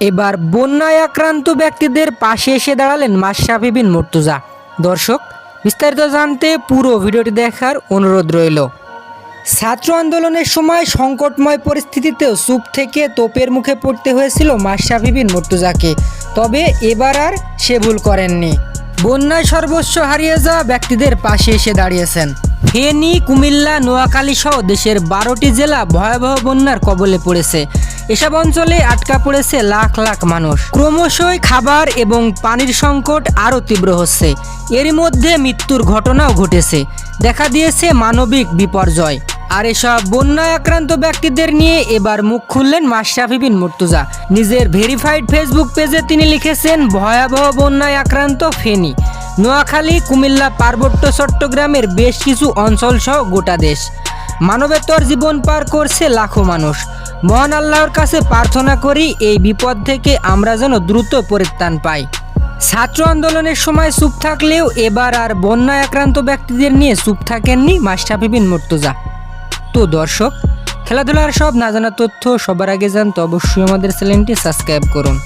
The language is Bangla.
এবার বন্যায় আক্রান্ত ব্যক্তিদের পাশে এসে দাঁড়ালেন মাশরাফি বিন মুর্তুজা। দর্শক, বিস্তারিত জানতে পুরো ভিডিওটি দেখার অনুরোধ রইল। ছাত্র আন্দোলনের সময় সংকটময় পরিস্থিতিতেও চুপ থেকে তোপের মুখে পড়তে হয়েছিল মাশরাফি বিন মুর্তুজাকে। তবে এবার আর সে ভুল করেননি। বন্যায় সর্বস্ব হারিয়ে যাওয়া ব্যক্তিদের পাশে এসে দাঁড়িয়েছেন। ফেনী, কুমিল্লা, নোয়াখালী সহ দেশের বারোটি জেলা ভয়াবহ বন্যার কবলে পড়েছে। এসব অঞ্চলে আটকা পড়েছে লাখ লাখ মানুষ। ক্রমশই খাবার এবং পানির সংকট আরও তীব্র হচ্ছে। এরই মধ্যে মৃত্যুর ঘটনাও ঘটেছে। দেখা দিয়েছে মানবিক বিপর্যয়। আর এসব বন্যায় আক্রান্ত ব্যক্তিদের নিয়ে এবার মুখ খুললেন মাশরাফি বিন মুর্তুজা। নিজের ভেরিফাইড ফেসবুক পেজে তিনি লিখেছেন, ভয়াবহ বন্যায় আক্রান্ত ফেনী। নোয়াখালী, কুমিল্লা, পার্বত্য চট্টগ্রামের বেশ কিছু অঞ্চল সহ গোটা দেশ। মানবেতর জীবন পার করছে লাখো মানুষ। মহান আল্লাহর কাছে প্রার্থনা করি এই বিপদ থেকে আমরা যেন দ্রুত পরিত্রাণ পাই। ছাত্র আন্দোলনের সময় চুপ থাকলেও এবার আর বন্যায় আক্রান্ত ব্যক্তিদের নিয়ে চুপ থাকেননি মাশরাফি বিন মুর্তুজা। তো দর্শক, খেলাধুলার সব না জানা তথ্য সবার আগে জানতে অবশ্যই আমাদের চ্যানেলটি সাবস্ক্রাইব করুন।